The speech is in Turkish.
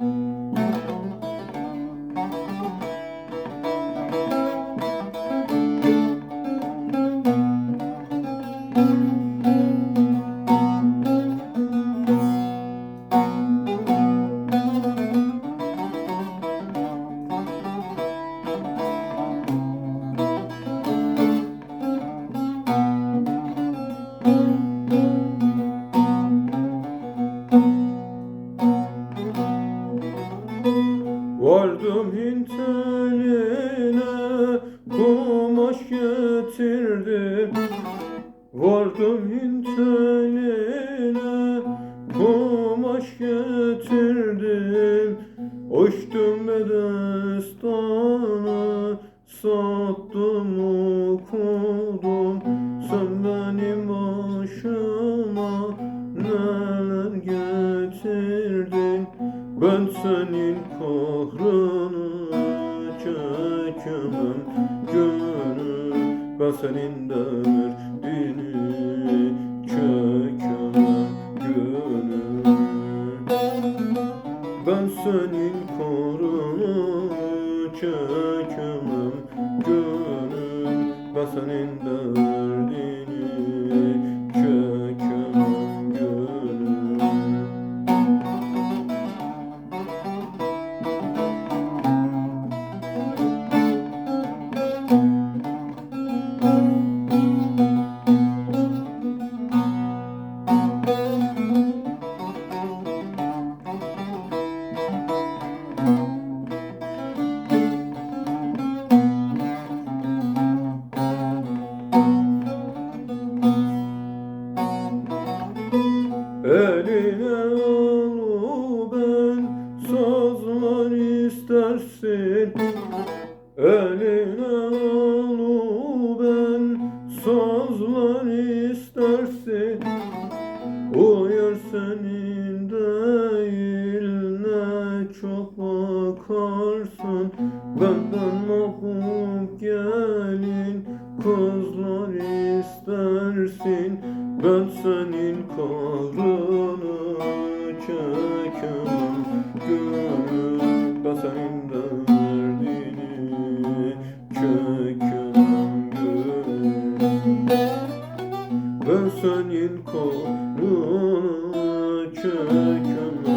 Vardım Hint eline kumaş getirdim. Vardım Hint eline kumaş getirdim. Uçtum bedestana sattım okudum. Sen benim başıma getirdin ben senin kahrını çekemem gönül Ben senin derdini çekemem gönül Ben senin kahrını çekemem gönül Ben senin derdini senin değil ne çok bakarsın Benden mahbub gelin kızlar istersin. Ben senin kahrını ben senin kolunu çekemem